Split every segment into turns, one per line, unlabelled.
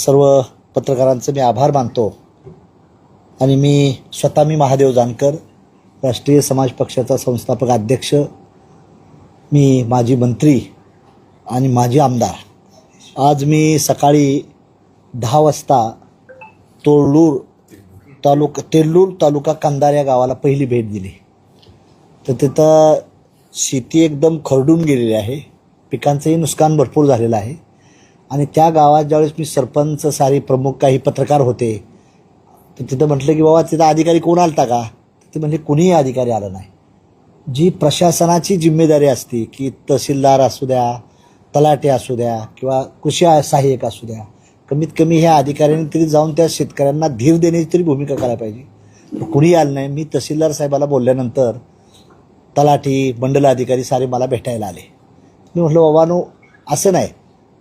सर्व पत्रकारांचे मी आभार मानतो. आणि मी स्वतः मी महादेव जानकर राष्ट्रीय समाज पक्षाचा संस्थापक अध्यक्ष मी माजी मंत्री आणि माजी आमदार. आज मी सकाळी दहा वाजता तोळलूर तालुका तेल्लूर तालुका कंदार या गावाला पहिली भेट दिली. तर तिथं शेती एकदम खरडून गेलेली आहे. पिकांचंही नुकसान भरपूर झालेलं आहे. आणि त्या गावात ज्यावेळेस मी सरपंच सारी प्रमुख काही पत्रकार होते तर तिथं म्हटलं की बाबा तिथं अधिकारी कोण आलता का? ते म्हणजे कोणीही अधिकारी आला नाही. जी प्रशासनाची जिम्मेदारी असते की तहसीलदार असू द्या तलाटे असू द्या किंवा कृषी सहाय्यक असू द्या कमीत कमी ह्या अधिकाऱ्यांनी तरी जाऊन त्या शेतकऱ्यांना धीर देण्याची तरी भूमिका करायला पाहिजे. कुणी आलं नाही. मी तहसीलदार साहेबाला बोलल्यानंतर तलाठी मंडल अधिकारी सारे मला भेटायला आले. मी म्हटलं बाबानो असं नाही.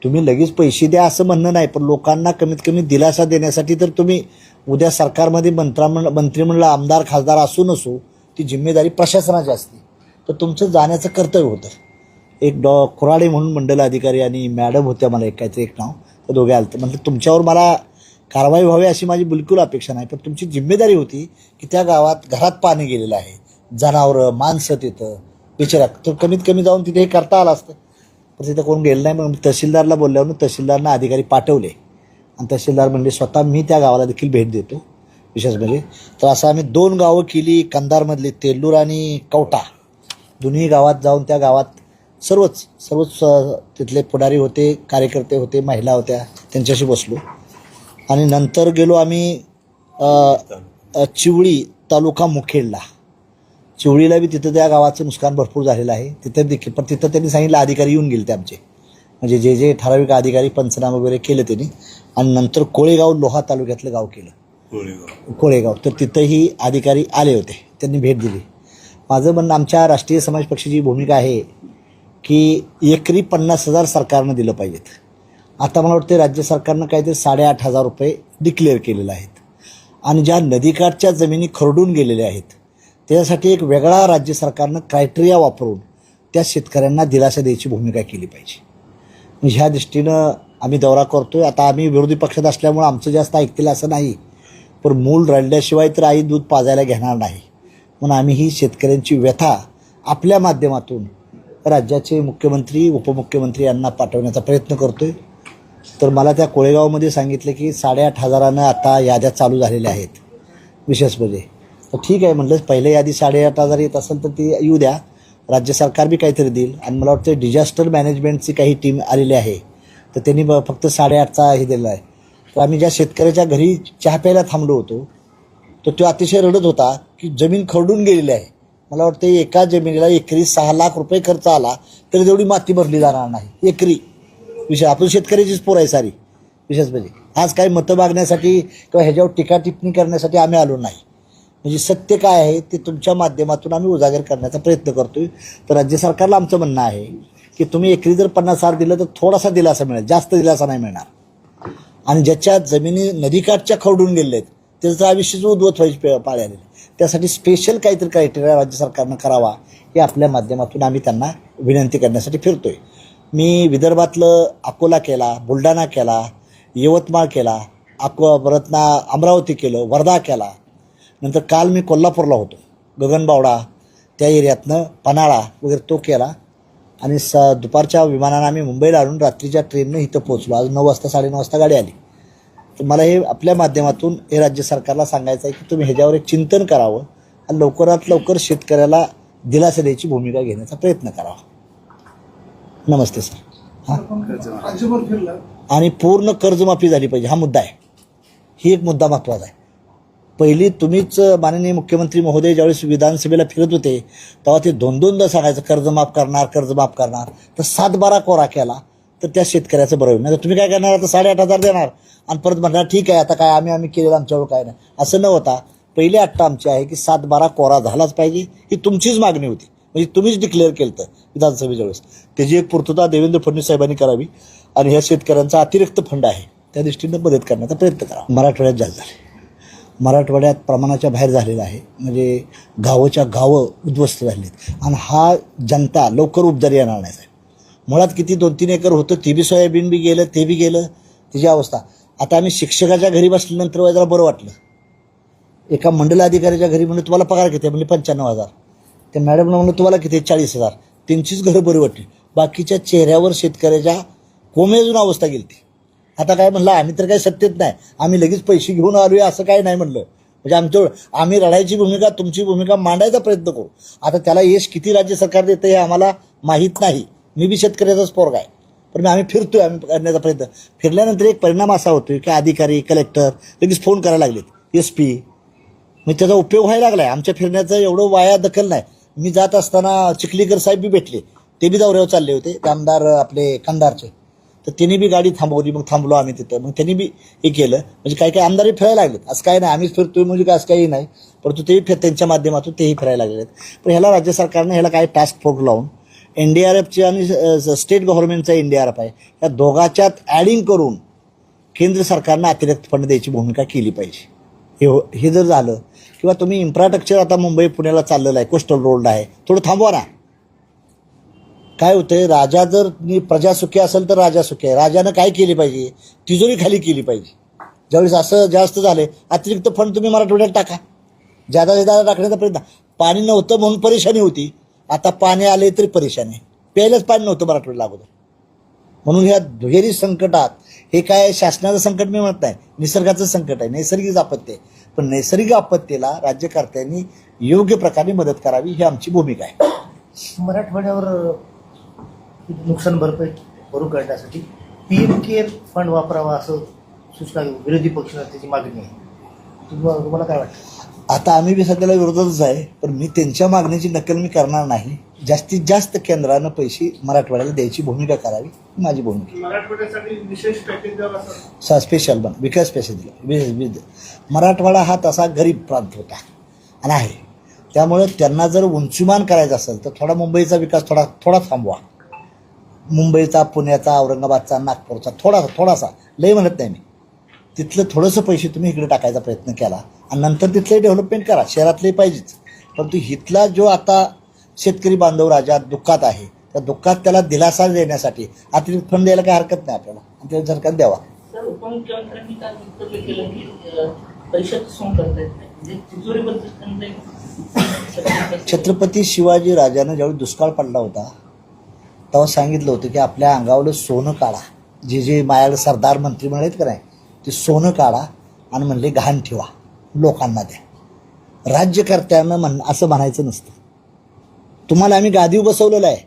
तुम्ही लगेच पैसे द्या असं म्हणणं नाही पण लोकांना कमीत कमी दिलासा देण्यासाठी तर तुम्ही उद्या सरकारमध्ये मंत्रामंड मंत्रिमंडळ आमदार खासदार असू नसू ती जिम्मेदारी प्रशासनाची असते. तर तुमचं जाण्याचं कर्तव्य होतं. एक डॉ खुराडे म्हणून मंडल अधिकारी आणि मॅडम होत्या मला एक काहीतरी एक नाव तर दोघे आलं म्हटलं तुमच्यावर मला कारवाई व्हावी अशी माझी बिलकुल अपेक्षा नाही पण तुमची जिम्मेदारी होती की त्या गावात घरात पाणी गेलेलं आहे. जनावरं माणसं तिथं बिचारा. तर कमीत कमी जाऊन तिथे हे करता आलं असतं. पण तिथं कोण गेलं नाही मग तहसीलदारला बोलल्यावर तहसीलदारनं अधिकारी पाठवले. आणि तहसीलदार म्हणजे स्वतः मी त्या गावाला देखील भेट देतो विशेष म्हणजे तर असं आम्ही दोन गावं केली कंधारमधली तेल्लूर आणि कवटा. दोन्ही गावात जाऊन त्या गावात सर्वच सर्वच तिथले पुढारी होते कार्यकर्ते होते महिला होत्या त्यांच्याशी बसलो. आणि नंतर गेलो आम्ही चिवळी तालुका मुखेडला. चिवळीला बी तिथं त्या गावाचं नुकसान भरपूर झालेलं आहे. तिथं देखील पण तिथं त्यांनी सांगितलं अधिकारी येऊन गेले ते आमचे. म्हणजे जे जे ठराविक अधिकारी पंचनामा वगैरे केलं त्यांनी आणि नंतर कोळेगाव लोहा तालुक्यातलं गाव केलं. कोळेगाव. तर तिथंही अधिकारी आले होते. त्यांनी भेट दिली. माझं म्हणणं आमच्या राष्ट्रीय समाज पक्षाची भूमिका आहे की एकरी पन्नास हजार सरकारनं दिलं पाहिजेत. आता मला वाटतं राज्य सरकारनं काहीतरी साडेआठ हजार रुपये डिक्लेअर केलेले आहेत. आणि ज्या नदीकाठच्या जमिनी खरडून गेलेल्या आहेत त्याच्यासाठी एक वेगळा राज्य सरकारनं क्रायटेरिया वापरून त्या शेतकऱ्यांना दिलासा द्यायची भूमिका केली पाहिजे. म्हणजे ह्या दृष्टीनं आम्ही दौरा करतो आहे आता आम्ही विरोधी पक्षात असल्यामुळं आमचं जास्त ऐकतील असं नाही. पण मूल रडल्याशिवाय तर आई दूध पाजायला घेणार नाही. म्हणून आम्ही ही शेतकऱ्यांची व्यथा आपल्या माध्यमातून राज्याचे मुख्यमंत्री उपमुख्यमंत्री यांना पाठवण्याचा प्रयत्न करतो आहे तर मला त्या कोळेगावमध्ये सांगितलं की साडेआठ हजारानं आता याद्या चालू झालेल्या आहेत. विशेष म्हणजे तर ठीक आहे म्हटलं पहिले यादी साडेआठ हजार येत असेल तर ती येऊ द्या. राज्य सरकार बी काहीतरी देईल. आणि मला वाटतं डिझास्टर मॅनेजमेंटची काही टीम आलेली आहे. तर त्यांनी ब- फक्त साडेआठचा हे दिलेला आहे. तर आम्ही ज्या शेतकऱ्याच्या घरी चहा प्यायला थांबलो होतो तर तो अतिशय रडत होता की जमीन खरडून गेलेली आहे. मला वाटतं एका जमिनीला एकरी सहा लाख रुपये खर्च आला तरी तेवढी माती भरली जाणार नाही. एकरी. विषय आपण शेतकऱ्याचीच पोर आहे सारी. विशेष म्हणजे. आज काही मतं मागण्यासाठी किंवा ह्याच्यावर टीका टिप्पणी करण्यासाठी आम्ही आलो नाही. म्हणजे सत्य काय आहे ते तुमच्या माध्यमातून आम्ही उजागर करण्याचा प्रयत्न करतोय. तर राज्य सरकारला आमचं म्हणणं आहे की तुम्ही एकरी जर पन्नास हजार दिलं तर थोडासा दिलासा मिळेल जास्त दिलासा नाही मिळणार. आणि ज्याच्या जमिनी नदीकाठच्या खरडून गेलेल्या आहेत त्याचं आयुष्यच उद्वत व्हायची पे- त्यासाठी स्पेशल काहीतरी क्रायटेरिया राज्य सरकारनं करावा हे आपल्या माध्यमातून आम्ही त्यांना विनंती करण्यासाठी फिरतोय. मी विदर्भातलं अकोला केला बुलढाणा केला यवतमाळ केला अको परत ना अमरावती केलं वर्धा केला नंतर काल मी कोल्हापूरला होतो. गगनबावडा त्या एरियातनं पन्हाळा वगैरे तो केला. आणि स दुपारच्या विमानानं आम्ही मुंबईला आणून रात्रीच्या ट्रेननं इथं पोहोचलो. आज नऊ वाजता साडेनऊ वाजता गाडी आली. तर मला हे आपल्या माध्यमातून हे राज्य सरकारला सांगायचं आहे की तुम्ही ह्याच्यावर एक चिंतन करावं आणि लवकरात लवकर शेतकऱ्याला दिलासा द्यायची भूमिका घेण्याचा प्रयत्न करावा. नमस्ते सर. हां? आणि पूर्ण कर्जमाफी झाली पाहिजे. हा मुद्दा आहे. ही एक मुद्दा महत्त्वाचा आहे. पहिली तुम्हीच माननीय मुख्यमंत्री महोदय ज्यावेळेस विधानसभेला फिरत होते तेव्हा ते दोन दोनदा सांगायचं कर्जमाफ करणार कर्ज माफ करणार. तर सात बारा कोरा केला. तर त्या शेतकऱ्याचं बरं होईल. नाही तर तुम्ही काय करणार? आता साडेआठ हजार देणार. आणि परत म्हणणार ठीक आहे आता काय आम्ही आम्ही केलेलं आमच्यावर काय नाही. असं न होता पहिली अट्टा आमची आहे की सात बारा कोरा झालाच पाहिजे. ही तुमचीच मागणी होती. म्हणजे तुम्हीच डिक्लेअर केलं होतं विधानसभेच्या वेळेस. त्याची एक पूर्तता देवेंद्र फडणवीस साहेबांनी करावी. आणि ह्या शेतकऱ्यांचा अतिरिक्त फंड आहे. त्या दृष्टीनं मदत करण्याचा प्रयत्न करा. मराठवाड्यात जास्त झाले. मराठवाड्यात प्रमाणाच्या बाहेर झालेलं आहे. म्हणजे गावच्या गावं उद्ध्वस्त झाली आहेत आणि हा जनता लवकर उपदारी येणार नाही साहेब. मुळात किती दोन तीन एकर होतं ते बी सोयाबीन बी गेलं ते बी गेलं तिची अवस्था. आता आम्ही शिक्षकाच्या घरी बसल्यानंतर जरा बरं वाटलं. एका मंडल अधिकाऱ्याच्या घरी म्हणलं तुम्हाला पगार किती म्हणजे पंच्याण्णव हजार. ते मॅडमनं म्हणलं तुम्हाला किती आहे? चाळीस हजार. त्यांचीच घरं बरी वाटली. बाकीच्या चेहऱ्यावर शेतकऱ्याच्या कोमेजून अवस्था गेली ती आता काय म्हणलं आम्ही तर काही सत्तेत नाही. आम्ही लगेच पैसे घेऊन आलोय असं काय नाही म्हणलं. म्हणजे आमच्या आम्ही लढायची भूमिका तुमची भूमिका मांडायचा प्रयत्न करू. आता त्याला यश किती राज्य सरकार देतं हे आम्हाला माहीत नाही. मी बी शेतकऱ्याचाच पोरगा आहे. पण आम्ही फिरतोय आम्ही करण्याचा प्रयत्न. फिरल्यानंतर एक परिणाम असा होतोय की अधिकारी कलेक्टर लगेच फोन करायला लागलेत. एस पी मग त्याचा उपयोग व्हायला लागलाय. आमच्या फिरण्याचं एवढं वाया दखल नाही. मी जात असताना चिखलीकर साहेब बी भेटले. ते बी दौऱ्यावर चालले होते. आमदार आपले कंदारचे तर त्यांनी बी गाडी थांबवली मग थांबलो आम्ही तिथं. मग त्यांनी बी हे केलं. म्हणजे काही काही आमदारही फिरायला लागलेत. असं काय नाही आम्हीच फिरतोय म्हणजे काय असं काही नाही. परंतु तेही फिर त्यांच्या माध्यमातून तेही फिरायला लागलेत. पण ह्याला राज्य सरकारनं ह्याला काही टास्क फोर्स लावून एन डी आर एफची आणि स्टेट गव्हर्नमेंटचा एन डी आर एफ आहे या दोघाच्यात ॲडिंग करून केंद्र सरकारनं अतिरिक्त फंड द्यायची भूमिका केली पाहिजे. हे हो हे जर झालं किंवा तुम्ही इन्फ्रास्ट्रक्चर आता मुंबई पुण्याला चाललेलं आहे कोस्टल रोड आहे थोडं थांबवा ना. काय होतंय राजा जर प्रजा सुखी असेल तर राजा सुखी आहे. राजानं काय केली पाहिजे? तिजोरी खाली केली पाहिजे. ज्यावेळेस असं जास्त झाले अतिरिक्त फंड तुम्ही मराठवाड्यात टाका. ज्यादा ज्यादा टाकण्याचा प्रयत्न. पाणी नव्हतं म्हणून परेशानी होती. आता पाणी आले तरी परेशानी. प्यायलाच पाणी नव्हतं मराठवाड्याला अगोदर म्हणून ह्या दुहेरी संकटात हे काय शासनाचं संकट मी म्हणत नाही निसर्गाचं संकट आहे. नैसर्गिक आपत्ती आहे. पण नैसर्गिक आपत्तीला राज्यकर्त्यांनी योग्य प्रकारे मदत करावी ही आमची भूमिका आहे.
मराठवाड्यावर नुकसान भरपाई भरून काढण्यासाठी पी एम केअर फंड वापरावा असं सूचना विरोधी पक्षाला त्याची मागणी आहे. तुम्हाला तुम्हाला काय वाटतं?
आता आम्ही बी सध्याला विरोधातच आहे पण मी त्यांच्या मागणीची नक्कल मी करणार नाही. जास्तीत जास्त केंद्रानं पैसे मराठवाड्याला द्यायची भूमिका करावी ही माझी भूमिका स्पेशल बन विकास पैसे दिले. मराठवाडा हा तसा गरीब प्रांत होता आणि आहे. त्यामुळे त्यांना जर उंचीमान करायचं असेल तर थोडा मुंबईचा विकास थोडा थोडा थांबवा. मुंबईचा पुण्याचा औरंगाबादचा नागपूरचा थोडासा थोडासा लय म्हणत नाही मी. तिथलं थोडंसं पैसे तुम्ही इकडे टाकायचा प्रयत्न केला आणि नंतर तिथलं डेव्हलपमेंट करा. शहरातले पाहिजेच. परंतु इथला जो आता शेतकरी बांधव राजा दुःखात आहे त्या दुःखात त्याला दिलासा देण्यासाठी अतिरिक्त फंड द्यायला काही हरकत नाही आपल्याला. आणि ते सरकार द्यावा.
म्हणजे
छत्रपती शिवाजी राजानं ज्यावेळी दुष्काळ पडला होता तेव्हा सांगितलं होतं की आपल्या अंगावलं सोनं काढा. जे जे मायाला सरदार मंत्री आहेत का नाही ते सोनं काढा आणि म्हणले घाण ठेवा लोकांना द्या. राज्यकर्त्यानं म्हण असं म्हणायचं नसतं. तुम्हाला आम्ही गादीव बसवलेलं आहे.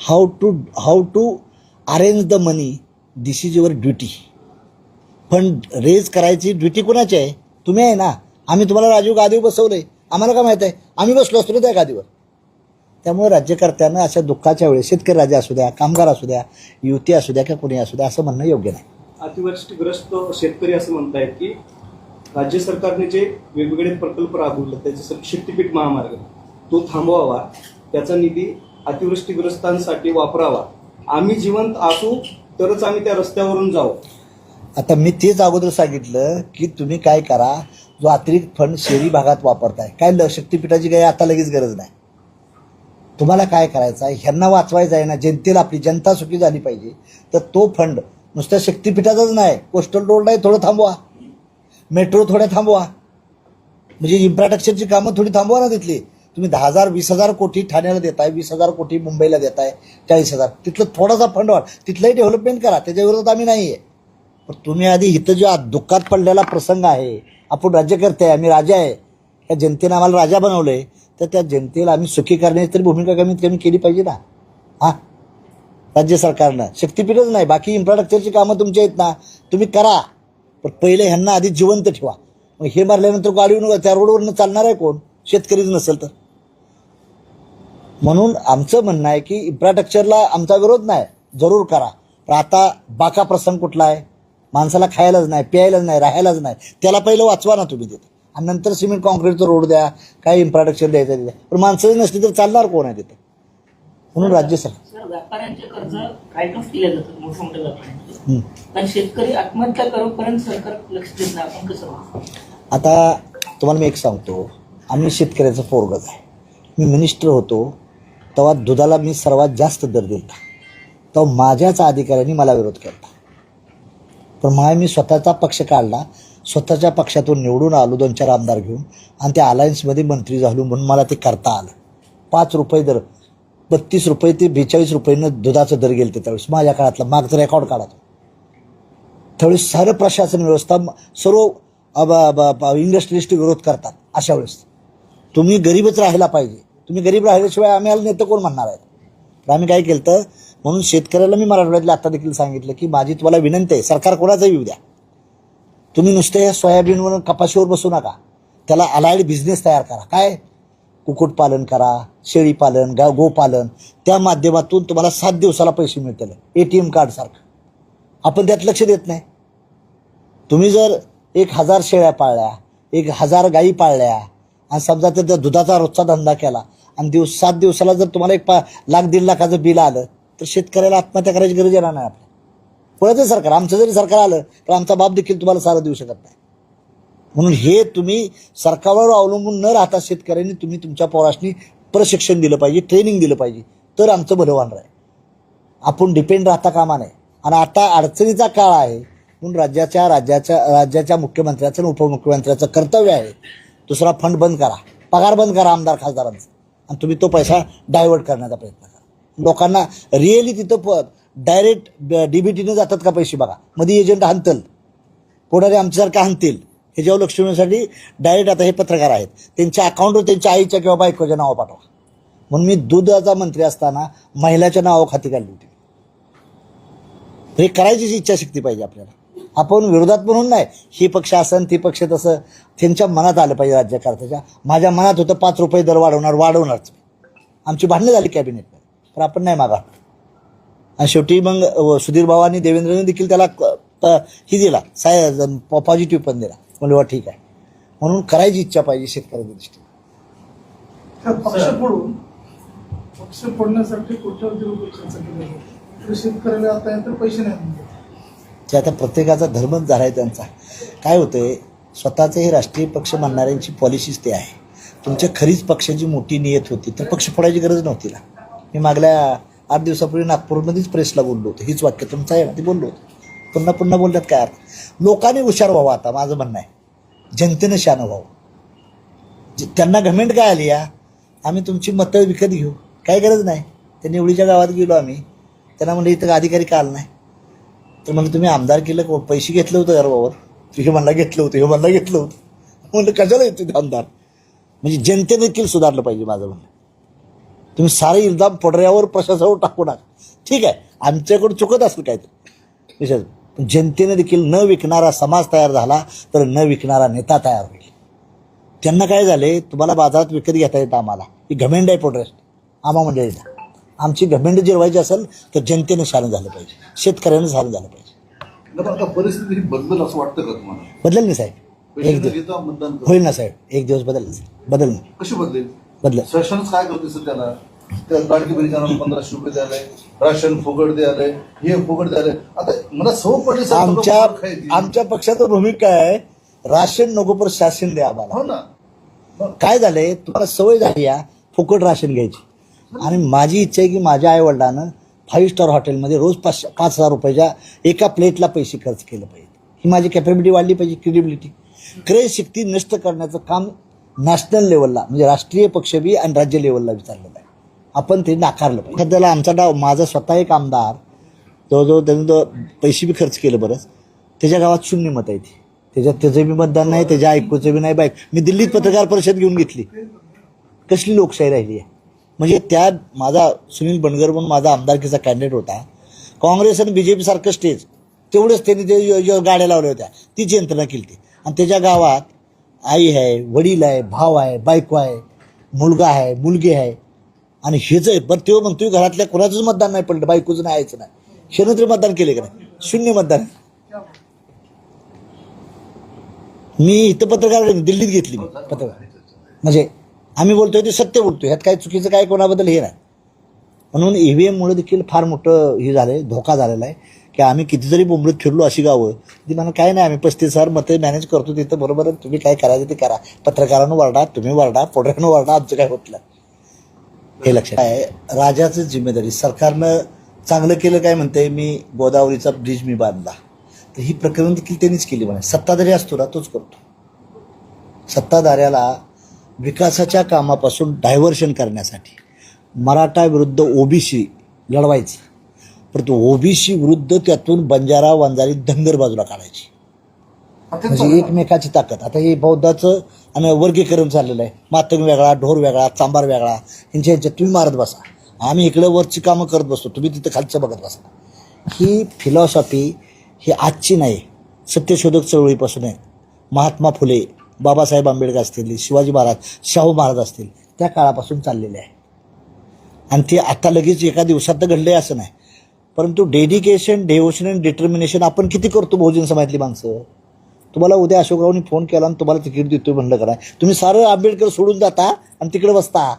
How to how to arrange the money this is your duty पण रेज करायची ड्युटी कोणाची आहे? तुम्ही आहे ना. आम्ही तुम्हाला राजीव गादीवर आहे आम्हाला काय माहीत आहे? आम्ही बसलो असतो त्या गादीवर. त्यामुळे राज्यकर्त्यांना अशा दुःखाच्या वेळेस शेतकरी राजे असू द्या कामगार असू द्या युवती असू द्या किंवा कोणी असू द्या असं म्हणणं योग्य नाही.
अतिवृष्टीग्रस्त शेतकरी असं म्हणतायत की राज्य सरकारने जे वेगवेगळे प्रकल्प राबवले त्याच्यासाठी शक्तीपीठ महामार्ग तो थांबवावा त्याचा निधी अतिवृष्टीग्रस्तांसाठी वापरावा. आम्ही जिवंत असू तरच आम्ही त्या रस्त्यावरून जाऊ.
आता मी तेच अगोदर सांगितलं की तुम्ही काय करा जो अतिरिक्त फंड शहरी भागात वापरताय काय ल शक्तीपीठाची काही आता लगेच गरज नाही. तुम्हाला काय करायचं आहे? ह्यांना वाचवायचं आहे ना जनतेला आपली जनता सुखी झाली पाहिजे. तर तो फंड नुसत्या शक्तीपीठाचाच नाही कोस्टल रोड आहे थोडं थांबवा. मेट्रो थोड्या थांबवा. म्हणजे इन्फ्रास्ट्रक्चरची कामं थोडी थांबवा ना तिथली. तुम्ही दहा हजार वीस हजार कोटी ठाण्याला देताय वीस हजार कोटी मुंबईला देताय चाळीस हजार. तिथलं थोडासा फंड वाढ. तिथलंही डेव्हलपमेंट करा त्याच्याविरोधात आम्ही नाही आहे पण तुम्ही आधी इथं जो आज दुःखात पडलेला प्रसंग आहे आपण राज्यकर्ते आहे आम्ही राजा आहे. या जनतेनं आम्हाला राजा बनवलं आहे तर त्या जनतेला आम्ही सुखी करण्याची तरी भूमिका कमीत कमी केली पाहिजे ना. हां? राज्य सरकारनं. शक्तीपीठच नाही. बाकी इन्फ्रास्ट्रक्चरची कामं तुमची आहेत ना. तुम्ही करा. पण पहिले ह्यांना आधी जिवंत ठेवा. मग हे मारल्यानंतर गाडीवर त्या रोडवरनं चालणार आहे कोण? शेतकरीच नसेल तर. म्हणून आमचं म्हणणं आहे की इन्फ्रास्ट्रक्चरला आमचा विरोध नाही. जरूर करा. पण आता बाका प्रसंग कुठला आहे? माणसाला खायलाच नाही प्यायलाच नाही राहायलाच नाही. त्याला पहिलं वाचवा ना तुम्ही तिथं. आणि नंतर सिमेंट कॉन्क्रीटचा रोड द्या काय इन्फ्रास्ट्रक्चर द्यायचं तिथे. पण माणसंच नसली तर चालणार कोण आहे तिथं? म्हणून राज्य सरकार.
सर व्यापाऱ्यांचे कर्ज राईट ऑफ केले जातात मोठ्या मोठ्या व्यापाऱ्यांचे. पण शेतकरी आत्महत्या करोपर्यंत सरकार लक्ष देत नाही. आपण कसं बघू?
आता तुम्हाला मी एक सांगतो आम्ही शेतकऱ्याचं पोरगत आहे. मी मिनिस्टर होतो तेव्हा दुधाला मी सर्वात जास्त दर दिला तेव्हा माझ्याच अधिकाऱ्यांनी मला विरोध केला पण मला मी स्वतःचा पक्ष काढला स्वतःच्या पक्षातून निवडून आलो दोन चार आमदार घेऊन. आणि त्या अलायन्समध्ये मंत्री झालो म्हणून मला ते करता आलं. पाच रुपये दर बत्तीस रुपये ते बेचाळीस रुपयेनं दुधाचं दर गेलं त्यावेळेस. माझ्या काळातला मागचं रेकॉर्ड काढा त्यावेळेस सारं प्रशासन व्यवस्था सर्व इंडस्ट्रियलिस्ट विरोध करतात अशा वेळेस. तुम्ही गरीबच राहायला पाहिजे. तुम्ही गरीब राहिल्याशिवाय आम्ही आलं नेतं कोण म्हणणार आहेत? तर आम्ही काय केलं तर म्हणून शेतकऱ्याला मी मराठवाड्यातल्या आता देखील सांगितलं की माझी तुम्हाला विनंती आहे सरकार कोणाचाही येऊ द्या. तुम्ही नुसते या सोयाबीनवर कपाशीवर बसू नका. त्याला अलाइड बिझनेस तयार करा. काय? कुक्कुटपालन करा शेळीपालन गा गोपालन त्या माध्यमातून तुम्हाला सात दिवसाला पैसे मिळतील. ए टी एम कार्डसारखं आपण त्यात लक्ष देत नाही. तुम्ही जर एक हजार शेळ्या पाळल्या एक हजार गायी पाळल्या आणि समजा तर त्या दुधाचा रोजचा धंदा केला आणि दिवस सात दिवसाला जर तुम्हाला एक पा लाख दीड लाखाचं बिल आलं तर शेतकऱ्याला आत्महत्या करायची गरज येणार नाही आपल्या पळतं सरकार. आमचं जरी सरकार आलं तर आमचा बाप देखील तुम्हाला सारं देऊ शकत नाही. म्हणून हे तुम्ही सरकारवर अवलंबून न राहता शेतकऱ्यांनी तुम्ही तुमच्या पोराशनी प्रशिक्षण दिलं पाहिजे ट्रेनिंग दिलं पाहिजे. तर आमचं भलं होणार आहे आपण डिपेंड राहता कामा नये. आणि आता अडचणीचा काळ आहे. म्हणून राज्याच्या राज्याच्या राज्याच्या मुख्यमंत्र्याचं आणि उपमुख्यमंत्र्याचं कर्तव्य आहे. दुसरा फंड बंद करा. पगार बंद करा आमदार खासदारांचा. आणि तुम्ही तो पैसा डायव्हर्ट करण्याचा प्रयत्न करा. लोकांना रिअली तिथं डायरेक्ट डीबीटीने जातात का पैसे बघा. मध्ये एजंट हाणतील. पुढारी आमच्यासारखं हाणतील. ह्याच्यावर लक्ष ठेवण्यासाठी डायरेक्ट आता हे पत्रकार आहेत. त्यांच्या अकाउंटवर त्यांच्या आईच्या किंवा बायकोच्या नावं पाठवा. म्हणून मी दुधाचा मंत्री असताना महिलाच्या नावावर खाती काढली होती. तर हे करायचीच इच्छाशक्ती पाहिजे आपल्याला. आपण विरोधात म्हणून नाही. ही पक्ष असन ती पक्ष तसं त्यांच्या मनात आलं पाहिजे राज्यकर्त्याच्या. माझ्या मनात होतं पाच रुपये दर वाढवणार वाढवणारच आमची भांडणं झाली कॅबिनेटमध्ये. तर आपण नाही मागा आणि शेवटी मग सुधीर भाऊ आणि देवेंद्रने देखील त्याला ही दिला साय पॉझिटिव्ह पण दिला. म्हणजे वा ठीक आहे. म्हणून करायची इच्छा पाहिजे शेतकऱ्याच्या दृष्टीने.
तर पक्ष फोडून पक्ष फोडण्यासाठी कोट्यवधी रुपये खर्च केले तर शेतकऱ्याला आता पैसे नाही.
ते आता प्रत्येकाचा धर्मच झाला आहे त्यांचा. काय होतंय स्वतःचे हे राष्ट्रीय पक्ष मानणाऱ्यांची पॉलिसीच ते आहे. तुमच्या खरीच पक्षाची मोठी नियत होती तर पक्ष फोडायची गरज नव्हती ना. मी मागल्या आठ दिवसापूर्वी नागपूरमध्येच प्रेसला बोललो होतो. हीच वाक्य तुमचं आहे ना ते बोललो होतो. पुन्हा पुन्हा बोलण्यात काय अर्थ? लोकांनी हुशार व्हावं आता माझं म्हणणं आहे. जनतेनं शानं व्हावं. जे- त्यांना घमेंट काय आली या? आम्ही तुमची मतं विकत घेऊ. काय गरज नाही. त्या निवडीच्या गावात गेलो आम्ही. त्यांना म्हणलं इथं अधिकारी का नाही. तर म्हणलं तुम्ही आमदार केलं पैसे घेतलं होतं गर्वावर. हे म्हणला घेतलं होतं हे म्हणला घेतलं होतं. म्हणलं कशाला येतो ते आमदार? म्हणजे जनतेने देखील सुधारलं पाहिजे माझं म्हणणं. तुम्ही सारे इल्जाम पोडऱ्यावर प्रशासनावर टाकू नका. ठीक आहे? आमच्याकडून चुकत असेल काहीतरी. पण जनतेने देखील न विकणारा समाज तयार झाला तर न विकणारा नेता तयार होईल. त्यांना काय झाले? तुम्हाला बाजारात विकत घेता येतं आम्हाला. ही घमेंड आहे पोटरेस्ट आम्हा मंडळीला आमची घमेंड जिरवायची असेल तर जनतेनं शानं झालं पाहिजे. शेतकऱ्यानं शानं झालं पाहिजे.
नाही, परिस्थिती ही बदलल असं वाटतं का तुम्हाला?
बदलेल ना साहेब. एक दिवस. होईल ना साहेब. एक दिवस बदल बदल ना.
कशी बदलेल? शासनच काय करते सध्याला त्या लाडकी बहिणीच्या पंधराशे रुपये द्यायलाय. राशन फुकट द्यायलाय. हे फुकट द्यायलाय. आता मला पडले साहेब,
आमच्या. आमच्या पक्षाचं भूमिका आहे राशन नको पर शासन द्या आम्हाला.
हो ना.
काय झालंय? तुम्हाला सवय झाली या फुकट राशन घ्यायची. आणि माझी इच्छा आहे की माझ्या आई वडिलांनं फाईव्ह स्टार हॉटेलमध्ये रोज पाच पाच हजार रुपयाच्या एका प्लेटला पैसे खर्च केलं पाहिजे ही माझी कॅपॅबिलिटी वाढली पाहिजे क्रेडिबिलिटी क्रय शक्ती नष्ट करण्याचं काम नॅशनल लेवलला म्हणजे राष्ट्रीय पक्ष बी आणि राज्य लेवलला विचारलेलं आहे. आपण ते नाकारलं पाहिजे. सध्याला आमचा डाव माझा स्वतः एक आमदार जवळजवळ त्यांनी तो पैसे बी खर्च केलं बरंच. त्याच्या गावात शून्य मत आहे ती. त्याच्यात त्याचं बी मतदान नाही त्याच्या ऐकूचं बी नाही बाईक मी दिल्लीत पत्रकार परिषद घेऊन घेतली. कसली लोकशाही राहिली आहे? म्हणजे त्या माझा सुनील बनगर म्हणून माझा आमदारकीचा कॅन्डिडेट होता. काँग्रेस आणि बी जे सारखं स्टेज तेवढंच त्यांनी ते गाड्या लावल्या होत्या. तीच यंत्रणा केली ती आणि त्याच्या गावात आई आहे वडील आहे भाव आहे बायको आहे मुलगा आहे मुलगी आहे. आणि हेच आहे पण तेव्हा म्हणतोय घरातल्या कोणाचंच मतदान नाही पडलं बायकोचं नाही यायचं नाही. शेनं मतदान केले का नाही? शून्य मतदान. मी इथं पत्रकार दिल्लीत घेतली मी पत्रकार. म्हणजे आम्ही बोलतोय ते सत्य बोलतोय. ह्यात काय चुकीचं काय कोणाबद्दल हे नाही. म्हणून ईव्हीएममुळे देखील फार मोठं हे झालंय धोका झालेला आहे की आम्ही कितीतरी बोंबळीत फिरलो अशी गावं ती म्हणा काय नाही आम्ही पस्तीस हजार मतं मॅनेज करतो तिथं बरोबर आहे, तुम्ही काय करायचं ते करा. पत्रकारांनो वरडा तुम्ही वरडा पोटऱ्यानं वरडा आमचं काय होत नाही. हे लक्षात आहे राजाचं जिम्मेदारी सरकारनं चांगलं केलं काय म्हणते मी गोदावरीचा ब्रिज मी बांधला. तर ही प्रकरण देखील त्यांनीच केली म्हणा. सत्ताधारी असतो ना तोच करतो. सत्ताधाऱ्याला विकासाच्या कामापासून डायव्हर्शन करण्यासाठी मराठा विरुद्ध ओबीसी लढवायचं. परंतु ओबीसी विरुद्ध त्यातून बंजारा वंजारी धनगर बाजूला काढायची. म्हणजे एकमेकाची ताकद. आता हे बौद्धाचं आणि वर्गीकरण चाललेलं आहे. मातंग वेगळा ढोर वेगळा चांबार वेगळा यांच्या ह्याच्यात तुम्ही मारत बसा. आम्ही इकडं वरची कामं करत बसतो. तुम्ही तिथं खालचं बघत बसा. ही फिलॉसॉफी ही आजची नाही सत्यशोधक चळवळीपासून आहे. महात्मा फुले बाबासाहेब आंबेडकर असतील शिवाजी महाराज शाहू महाराज असतील त्या काळापासून चाललेले आहे. आणि ते आता लगेच एका दिवसात तर घडले असं नाही. परंतु डेडिकेशन डेवोशन अँड डिटर्मिनेशन आपण किती करतो बहुजन समाजातली माणसं? तुम्हाला उद्या अशोकरावनी फोन केला आणि तुम्हाला तिकीट देतो म्हणलं करा तुम्ही सारं आंबेडकर सोडून जाता आणि तिकडे बसता.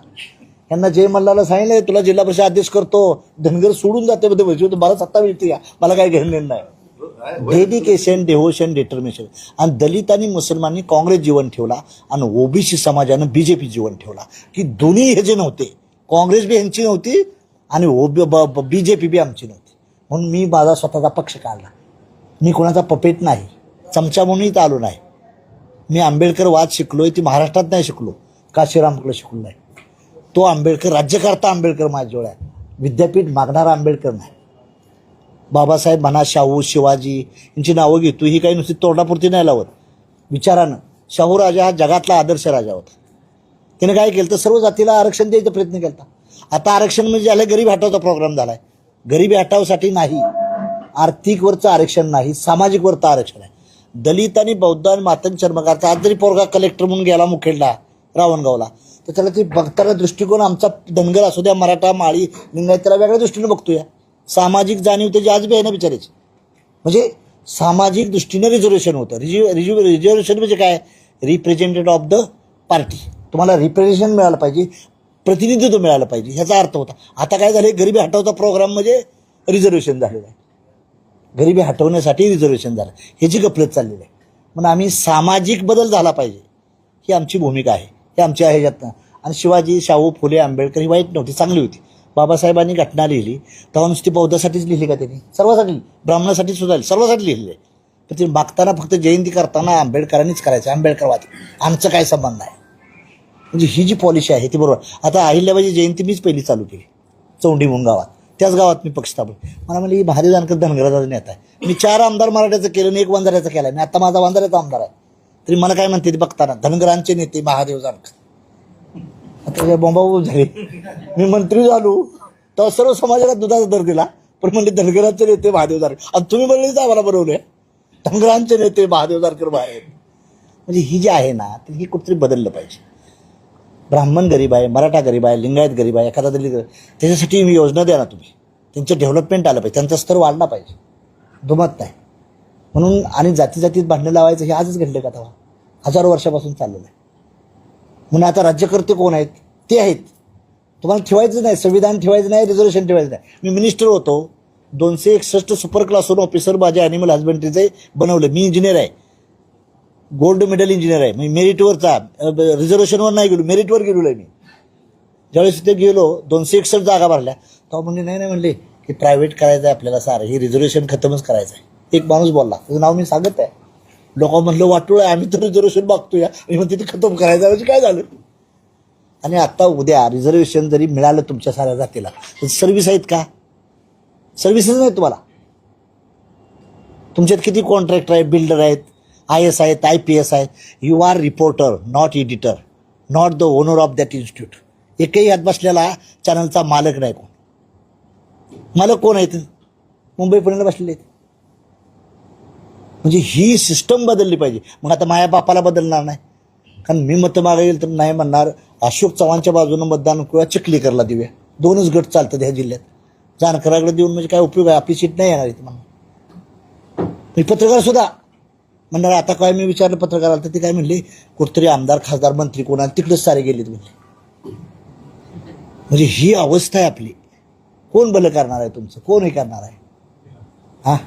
यांना जय मल्लाला सांगितलंय तुला जिल्हा परिषद आदेश करतो. धनगर सोडून जाते मध्ये म्हणजे मला सत्ता मिळते का? मला काही घेणं नाही. डेडिकेशन डेव्होशन डिटर्मिनेशन आणि दलित आणि मुसलमानांनी काँग्रेस जीवन ठेवला आणि ओबीसी समाजानं बीजेपी जीवन ठेवला. की दोन्ही हे जे नव्हते काँग्रेस बी यांची नव्हती आणि ओबी बीजेपी बी आमची नव्हती. म्हणून मी माझा स्वतःचा पक्ष काढला. मी कोणाचा पपेट नाही. चमचा आलो नाही. मी आंबेडकर वाद शिकलो आहे ती महाराष्ट्रात नाही शिकलो. काशीरामकडे शिकलो नाही? तो आंबेडकर राज्यकर्ता आंबेडकर माझ्याजवळ आहे विद्यापीठ मागणारा आंबेडकर नाही. बाबासाहेब म्हणा शाहू शिवाजी यांची नावं घेतो ही काही नुसती तोंडापुरती नाही लावत. विचारानं. शाहू राजा हा जगातला आदर्श राजा होता. त्याने काय केलं तर सर्व जातीला आरक्षण द्यायचा प्रयत्न केला आता आरक्षण म्हणजे झालं गरीब हटावचा प्रोग्राम झाला आहे गरीबी हटावसाठी नाही. आर्थिकवरचं आरक्षण नाही. सामाजिकवरचं आरक्षण आहे. दलित आणि बौद्ध आणि मातंग चर्मकारचा आज जरी पोरगा कलेक्टर म्हणून गेला मुखेडला रावणगावला तर त्याला ती बघताना दृष्टिकोन आमचा धनगर असू द्या मराठा माळी लिंगायत त्याला वेगळ्या दृष्टीने बघतोय. सामाजिक जाणीव त्याची आज बी आहे ना बिचारायची म्हणजे सामाजिक दृष्टीने रिझर्वेशन होतं. रिजि रिजु रिझर्वेशन म्हणजे काय? रिप्रेझेंटेटिव्ह ऑफ द पार्टी तुम्हाला रिप्रेझेंटेशन मिळालं पाहिजे प्रतिनिधित्व मिळालं पाहिजे ह्याचा अर्थ होता. आता काय झालं गरिबी हटवचा प्रोग्राम म्हणजे रिझर्वेशन झालेलं आहे. गरिबी हटवण्यासाठी रिझर्वेशन झालं. ह्याची गफलत चाललेली आहे. म्हणून आम्ही सामाजिक बदल झाला पाहिजे. ही आमची भूमिका आहे. हे आमच्या आहे ह्याच्यातनं. आणि शिवाजी शाहू फुले आंबेडकर ही वाईट नव्हती चांगली होती. बाबासाहेबांनी घटना लिहिली. तेव्हा नुसती बौद्धासाठीच लिहिली का त्यांनी? सर्वासाठी ब्राह्मणासाठी सुद्धा लिहिली, सर्वासाठी लिहिलेली आहे. पण ते मागताना फक्त जयंती करताना आंबेडकरांनीच करायचं. आंबेडकरवाद. आमचं काय संबंध नाही. म्हणजे ही जी पॉलिसी आहे ती बरोबर. आता अहिल्याबाईची जयंती मीच पहिली चालू केली. चौंडी मुंगावात. गावात त्याच गावात मी पक्ष स्थापन मला म्हणजे भारी जानकर धनगराचा नेता आहे. मी चार आमदार मराठ्याचं केलं आणि एक वंजाऱ्याचं केलं मी आता माझा वंजाऱ्याचा आमदार आहे. तरी मला काय म्हणते ते बघताना धनगरांचे नेते महादेव जानकर आता काय बोंबाबोब झाले. मी मंत्री झालो. तेव्हा सर्व समाजाला दुधाचा दर दिला. पण म्हणले धनगरांचे नेते महादेव जानकर आणि तुम्ही म्हणले आम्हाला बनवले धनगरांचे नेते महादेव जानकर बाहेर. म्हणजे ही जी आहे ना ती ही कुठतरी बदललं पाहिजे. ब्राह्मण गरीब आहे मराठा गरीब आहे लिंगायत गरीब आहे एखादा दलित गरीब त्याच्यासाठी मी योजना द्या ना तुम्ही. त्यांचं डेव्हलपमेंट आलं पाहिजे त्यांचा स्तर वाढला पाहिजे. दुमत नाही. म्हणून आणि जाती जातीत भांडणं लावायचं हे आजच घडलं का तेव्हा? हजारो वर्षापासून चाललेलं आहे. म्हणून आता राज्यकर्ते कोण आहेत? ते आहेत. तुम्हाला ठेवायचं नाही संविधान ठेवायचं नाही रिझर्वेशन ठेवायचं नाही. मी मिनिस्टर होतो. दोनशे एकसष्ट सुपर क्लास ऑफिसर माझ्या ॲनिमल हजबंड्रीचे बनवलं. मी इंजिनियर आहे. गोल्ड मेडल इंजिनियर आहे. मी मेरिटवरचा रिझर्वेशनवर नाही गेलो मेरिटवर गेलो आहे मी. ज्यावेळेस तिथे गेलो दोनशे एकसष्ट जागा भरल्या. तेव्हा म्हणले नाही नाही म्हणले की प्रायव्हेट करायचं आहे आपल्याला सारं. हे रिझर्वेशन खतमच करायचं आहे एक माणूस बोलला. त्याचं नाव मी सांगत आहे. लोक म्हणलं वाटूळ आहे आम्ही तर रिझर्वेशन मागतोय. आणि मग तिथे खतम करायचं म्हणजे काय झालं? आणि आत्ता उद्या रिझर्वेशन जरी मिळालं तुमच्या साऱ्या जातीला तर सर्व्हिस आहेत का? सर्व्हिसेस नाहीत तुम्हाला. तुमच्यात किती कॉन्ट्रॅक्टर आहेत बिल्डर आहेत? आय एस आहेत आय पी एस आहेत. You are reporter not editor not the owner of that institute एकही यात बसलेला चॅनलचा मालक नाही कोण. मालक कोण आहेत? मुंबई पुण्याला बसलेले आहेत. म्हणजे ही सिस्टम बदलली पाहिजे. मग आता माया बापाला बदलणार नाही. कारण मी मतं येईल तर नाही म्हणणार. अशोक चव्हाणच्या बाजूनं मतदान किंवा चिखलीकरला देऊया. दोनच गट चालतात ह्या जिल्ह्यात. जानकराकडे देऊन म्हणजे काय उपयोग आहे? आपली सीट नाही येणार इथं म्हणून मी पत्रकार सुद्धा. म्हणणार आता काय मी विचारलं पत्रकाराला तर ती काय म्हणली कुठतरी आमदार खासदार मंत्री कोण आहे तिकडेच सारे गेलेत म्हणले. म्हणजे ही अवस्था आहे आपली. कोण बलं करणार आहे तुमचं? कोण हे करणार आहे? हां?